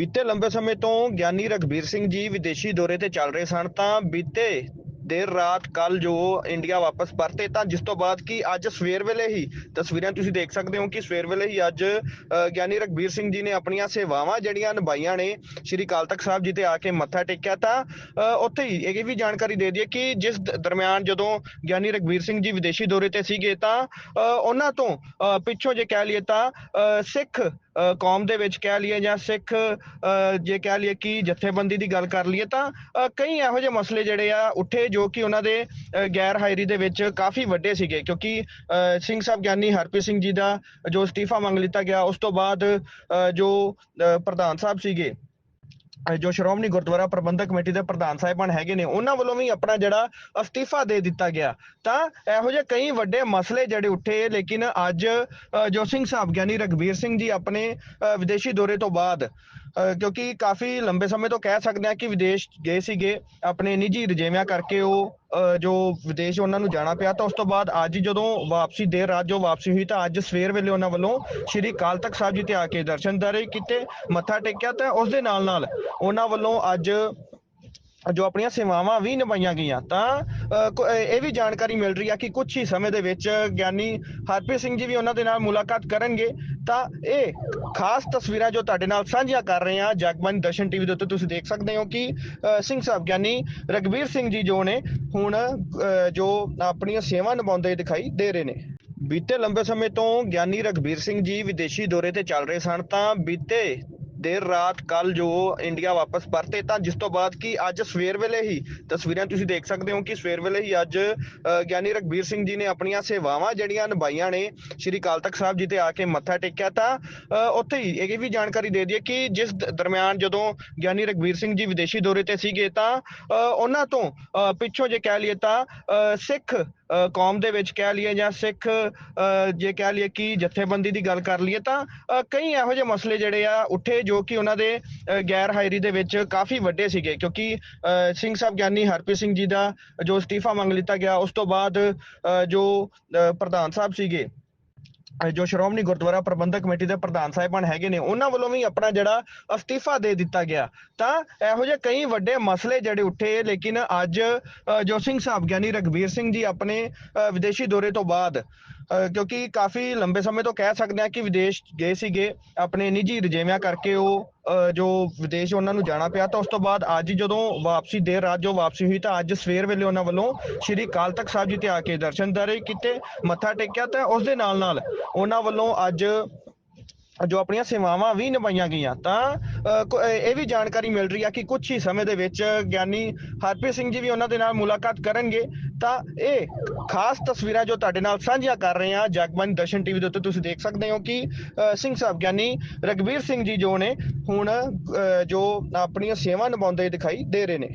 ਬੀਤੇ ਲੰਬੇ ਸਮੇਂ ਤੋਂ ਗਿਆਨੀ ਰਘਬੀਰ ਸਿੰਘ ਜੀ ਵਿਦੇਸ਼ੀ ਦੌਰੇ ਤੇ ਚੱਲ ਰਹੇ ਸਨ ਤਾਂ ਬੀਤੇ ਦੇਰ ਰਾਤ ਕੱਲ ਜੋ ਇੰਡੀਆ ਵਾਪਸ ਪਰਤੇ ਤਾਂ ਜਿਸ ਤੋਂ ਬਾਅਦ ਕਿ ਅੱਜ ਸਵੇਰ ਵੇਲੇ ਹੀ ਤਸਵੀਰਾਂ ਤੁਸੀਂ ਦੇਖ ਸਕਦੇ ਹੋ ਕਿ ਸਵੇਰ ਵੇਲੇ ਹੀ ਅੱਜ ਗਿਆਨੀ ਰਘਬੀਰ ਸਿੰਘ ਜੀ ਨੇ ਆਪਣੀਆਂ ਸੇਵਾਵਾਂ ਜਿਹੜੀਆਂ ਨਿਭਾਈਆਂ ਨੇ ਸ਼੍ਰੀ ਅਕਾਲ ਤਖਤ ਸਾਹਿਬ ਜੀ ਤੇ ਆ ਕੇ ਮੱਥਾ ਟੇਕਿਆ ਤਾਂ ਅ, ਉੱਥੇ ਹੀ ਇਹ ਵੀ ਜਾਣਕਾਰੀ ਦੇ ਦਈਏ ਕਿ ਜਿਸ ਦਰਮਿਆਨ ਜਦੋਂ ਗਿਆਨੀ ਰਘਬੀਰ ਸਿੰਘ ਜੀ ਵਿਦੇਸ਼ੀ ਦੌਰੇ ਤੇ ਸੀਗੇ ਤਾਂ ਅ, ਉਹਨਾਂ ਤੋਂ ਅ, ਪਿੱਛੋਂ ਜੇ ਕਹਿ ਲਈਏ ਤਾਂ ਅ, ਸਿੱਖ ਕੌਮ ਦੇ ਵਿੱਚ ਕਹਿ ਲਈਏ ਜਾਂ ਸਿੱਖ ਅ, ਜੇ ਕਹਿ ਲਈਏ ਕਿ ਜਥੇਬੰਦੀ ਦੀ ਗੱਲ ਕਰ ਲਈਏ ਤਾਂ ਕਈ ਇਹੋ ਜਿਹੇ ਮਸਲੇ ਜਿਹੜੇ ਆ ਉੱਠੇ ਜੋ ਕਿ ਉਹਨਾਂ ਦੇ ਅ, ਗੈਰ ਹਾਜ਼ਰੀ ਦੇ ਵਿੱਚ ਕਾਫੀ ਵੱਡੇ ਸੀਗੇ। ਕਿਉਂਕਿ ਅ, ਸਿੰਘ ਸਾਹਿਬ ਗਿਆਨੀ ਹਰਪ੍ਰੀਤ ਸਿੰਘ ਜੀ ਦਾ ਜੋ ਅਸਤੀਫਾ ਮੰਗ ਲਿੱਤਾ ਗਿਆ ਉਸ ਤੋਂ ਬਾਅਦ ਅ, ਜੋ ਅ, ਪ੍ਰਧਾਨ ਸਾਹਿਬ ਸੀਗੇ ਜੋ ਸ਼੍ਰੋਮਣੀ ਗੁਰਦੁਆਰਾ ਪ੍ਰਬੰਧਕ ਕਮੇਟੀ ਦੇ ਪ੍ਰਧਾਨ ਸਾਹਿਬਾਨ ਹੈਗੇ ਨੇ ਉਹਨਾਂ ਵੱਲੋਂ ਵੀ ਆਪਣਾ ਜਿਹੜਾ ਅਸਤੀਫਾ ਦੇ ਦਿੱਤਾ ਗਿਆ। ਤਾਂ ਇਹੋ ਜਿਹੇ ਕਈ ਵੱਡੇ ਮਸਲੇ ਜਿਹੜੇ ਉੱਠੇ ਲੇਕਿਨ ਅੱਜ ਅ, ਜੋ ਸਿੰਘ ਸਾਹਿਬ ਗਿਆਨੀ ਰਘਬੀਰ ਸਿੰਘ ਜੀ ਆਪਣੇ ਅ, ਵਿਦੇਸ਼ੀ ਦੌਰੇ ਤੋਂ ਬਾਅਦ ਕਿਉਂਕਿ ਕਾਫੀ ਲੰਬੇ ਸਮੇਂ ਤੋਂ ਕਹਿ ਸਕਦੇ ਆ ਕਿ ਵਿਦੇਸ਼ ਗਏ ਸੀਗੇ ਆਪਣੇ ਨਿੱਜੀ ਰਜੇਵਿਆਂ ਕਰਕੇ ਉਹ ਜੋ ਵਿਦੇਸ਼ ਉਹਨਾਂ ਨੂੰ ਜਾਣਾ ਪਿਆ ਤਾਂ ਉਸ ਤੋਂ ਬਾਅਦ ਅੱਜ ਜਦੋਂ ਵਾਪਸੀ ਦੇਰ ਰਾਤ ਜੋ ਵਾਪਸੀ ਹੋਈ ਤਾਂ ਅੱਜ ਸਵੇਰ ਵੇਲੇ ਉਹਨਾਂ ਵੱਲੋਂ ਸ਼੍ਰੀ ਅਕਾਲ ਤਖਤ ਸਾਹਿਬ ਜੀ ਤੇ ਆ ਕੇ ਦਰਸ਼ਨ ਦਾਰੇ ਕੀਤੇ ਮੱਥਾ ਟੇਕਿਆ ਤਾਂ ਉਸ ਦੇ ਨਾਲ ਨਾਲ ਉਹਨਾਂ ਵੱਲੋਂ ਅੱਜ ਜੋ ਆਪਣੀਆਂ ਸੇਵਾਵਾਂ ਵੀ ਨਿਭਾਈਆਂ ਗਈਆਂ ਤਾਂ ਅ, ਇਹ ਵੀ ਜਾਣਕਾਰੀ ਮਿਲ ਰਹੀ ਆ ਕਿ ਕੁਝ ਹੀ ਸਮੇਂ ਦੇ ਵਿੱਚ ਗਿਆਨੀ ਹਰਪ੍ਰੀਤ ਸਿੰਘ ਜੀ ਵੀ ਉਹਨਾਂ ਦੇ ਨਾਲ ਮੁਲਾਕਾਤ ਕਰਨਗੇ ਤਾਂ ਇਹ ਖਾਸ ਤਸਵੀਰਾਂ ਜੋ ਤੁਹਾਡੇ ਨਾਲ ਸਾਂਝੀਆਂ ਕਰ ਰਹੇ ਹਾਂ ਜਗਬਾਣੀ ਦਰਸ਼ਨ ਟੀਵੀ ਦੇ ਉੱਤੇ ਤੁਸੀਂ ਦੇਖ ਸਕਦੇ ਹੋ ਕਿ ਅ, ਸਿੰਘ ਸਾਹਿਬ ਗਿਆਨੀ ਰਗਵੀਰ ਸਿੰਘ ਜੀ ਜੋ ਨੇ ਹੁਣ ਅ, ਜੋ ਆਪਣੀਆਂ ਸੇਵਾ ਨਿਭਾਉਂਦੇ ਦਿਖਾਈ ਦੇ ਰਹੇ ਨੇ। ਬੀਤੇ ਲੰਬੇ ਸਮੇਂ ਤੋਂ ਗਿਆਨੀ ਰਗਬੀਰ ਸਿੰਘ ਜੀ ਵਿਦੇਸ਼ੀ ਦੌਰੇ ਤੇ ਚੱਲ ਰਹੇ ਸਨ ਤਾਂ ਬੀਤੇ ਦੇਰ ਰਾਤ ਕੱਲ ਜੋ ਇੰਡੀਆ ਵਾਪਸ ਪਰਤੇ ਤਾਂ ਜਿਸ ਤੋਂ ਬਾਅਦ ਕਿ ਅੱਜ ਸਵੇਰ ਵੇਲੇ ਹੀ ਤਸਵੀਰਾਂ ਤੁਸੀਂ ਦੇਖ ਸਕਦੇ ਹੋ ਕਿ ਸਵੇਰ ਵੇਲੇ ਹੀ ਅੱਜ ਗਿਆਨੀ ਰਘਬੀਰ ਸਿੰਘ ਜੀ ਨੇ ਆਪਣੀਆਂ ਸੇਵਾਵਾਂ ਜਿਹੜੀਆਂ ਨਿਭਾਈਆਂ ਨੇ ਸ਼੍ਰੀ ਅਕਾਲ ਤਖਤ ਸਾਹਿਬ ਜੀ ਤੇ ਆ ਕੇ ਮੱਥਾ ਟੇਕਿਆ ਤਾਂ ਅ, ਉੱਥੇ ਹੀ ਇਹ ਵੀ ਜਾਣਕਾਰੀ ਦੇ ਦਈਏ ਕਿ ਜਿਸ ਦਰਮਿਆਨ ਜਦੋਂ ਗਿਆਨੀ ਰਘਬੀਰ ਸਿੰਘ ਜੀ ਵਿਦੇਸ਼ੀ ਦੌਰੇ ਤੇ ਸੀਗੇ ਤਾਂ ਅ, ਉਹਨਾਂ ਤੋਂ ਅ, ਪਿੱਛੋਂ ਜੇ ਕਹਿ ਲਈਏ ਤਾਂ ਅ, ਸਿੱਖ ਕੌਮ ਦੇ ਵਿੱਚ ਕਹਿ ਲਈਏ ਜਾਂ ਸਿੱਖ ਜੇ ਕਹਿ ਲਈਏ ਕਿ ਜਥੇਬੰਦੀ ਦੀ ਗੱਲ ਕਰ ਲਈਏ ਤਾਂ ਕਈ ਇਹੋ ਜਿਹੇ ਮਸਲੇ ਜਿਹੜੇ ਆ ਉੱਠੇ ਜੋ ਕਿ ਉਹਨਾਂ ਦੇ ਅ, ਗੈਰ ਹਾਜ਼ਰੀ ਦੇ ਵਿੱਚ ਕਾਫੀ ਵੱਡੇ ਸੀਗੇ ਕਿਉਂਕਿ ਸਿੰਘ ਸਾਹਿਬ ਗਿਆਨੀ ਹਰਪ੍ਰੀਤ ਸਿੰਘ ਜੀ ਦਾ ਜੋ ਅਸਤੀਫਾ ਮੰਗ ਲਿੱਤਾ ਗਿਆ ਉਸ ਤੋਂ ਬਾਅਦ ਜੋ ਪ੍ਰਧਾਨ ਸਾਹਿਬ ਸੀਗੇ ਜੋ ਸ਼੍ਰੋਮਣੀ ਗੁਰਦੁਆਰਾ ਪ੍ਰਬੰਧਕ ਕਮੇਟੀ ਦੇ ਪ੍ਰਧਾਨ ਸਾਹਿਬਾਨ ਹੈਗੇ ਨੇ ਉਹਨਾਂ ਵੱਲੋਂ ਵੀ ਆਪਣਾ ਜਿਹੜਾ ਅਸਤੀਫਾ ਦੇ ਦਿੱਤਾ ਗਿਆ। ਤਾਂ ਇਹੋ ਜਿਹੇ ਕਈ ਵੱਡੇ ਮਸਲੇ ਜਿਹੜੇ ਉੱਠੇ ਲੇਕਿਨ ਅੱਜ ਜੋ ਸਿੰਘ ਸਾਹਿਬ ਗਿਆਨੀ ਰਘਬੀਰ ਸਿੰਘ ਜੀ ਆਪਣੇ ਅ, ਵਿਦੇਸ਼ੀ ਦੌਰੇ ਤੋਂ ਬਾਅਦ ਕਿਉਂਕਿ ਕਾਫੀ ਲੰਬੇ ਸਮੇਂ ਤੋਂ ਕਹਿ ਸਕਦੇ ਆ ਕਿ ਵਿਦੇਸ਼ ਗਏ ਸੀਗੇ ਆਪਣੇ ਨਿੱਜੀ ਰਜੇਵਿਆਂ ਕਰਕੇ ਉਹ ਜੋ ਵਿਦੇਸ਼ ਉਹਨਾਂ ਨੂੰ ਜਾਣਾ ਪਿਆ ਤਾਂ ਉਸ ਤੋਂ ਬਾਅਦ ਅੱਜ ਜਦੋਂ ਵਾਪਸੀ ਦੇਰ ਰਾਤ ਜੋ ਵਾਪਸੀ ਹੋਈ ਤਾਂ ਅੱਜ ਸਵੇਰ ਵੇਲੇ ਉਹਨਾਂ ਵੱਲੋਂ ਸ਼੍ਰੀ ਅਕਾਲ ਤਖਤ ਸਾਹਿਬ ਜੀ ਤੇ ਆ ਕੇ ਦਰਸ਼ਨ ਦਾਰੇ ਕੀਤੇ ਮੱਥਾ ਟੇਕਿਆ ਤਾਂ ਉਸ ਦੇ ਨਾਲ ਨਾਲ ਉਹਨਾਂ ਵੱਲੋਂ ਅੱਜ ਜੋ ਆਪਣੀਆਂ ਸੇਵਾਵਾਂ ਵੀ ਨਿਭਾਈਆਂ ਗਈਆਂ ਤਾਂ ਅ, ਇਹ ਵੀ ਜਾਣਕਾਰੀ ਮਿਲ ਰਹੀ ਆ ਕਿ ਕੁਝ ਹੀ ਸਮੇਂ ਦੇ ਵਿੱਚ ਗਿਆਨੀ ਹਰਪ੍ਰੀਤ ਸਿੰਘ ਜੀ ਵੀ ਉਹਨਾਂ ਦੇ ਨਾਲ ਮੁਲਾਕਾਤ ਕਰਨਗੇ। ਤਾਂ ਇਹ ਖਾਸ ਤਸਵੀਰਾਂ ਜੋ ਤੁਹਾਡੇ ਨਾਲ ਸਾਂਝੀਆਂ ਕਰ ਰਹੇ ਹਾਂ ਜਗਬਾਣੀ ਦਰਸ਼ਨ ਟੀਵੀ ਦੇ ਉੱਤੇ ਤੁਸੀਂ ਦੇਖ ਸਕਦੇ ਹੋ ਕਿ ਅ, ਸਿੰਘ ਸਾਹਿਬ ਗਿਆਨੀ ਰਗਵੀਰ ਸਿੰਘ ਜੀ ਜੋ ਨੇ ਹੁਣ ਅ, ਜੋ ਆਪਣੀਆਂ ਸੇਵਾ ਨਿਭਾਉਂਦੇ ਦਿਖਾਈ ਦੇ ਰਹੇ ਨੇ।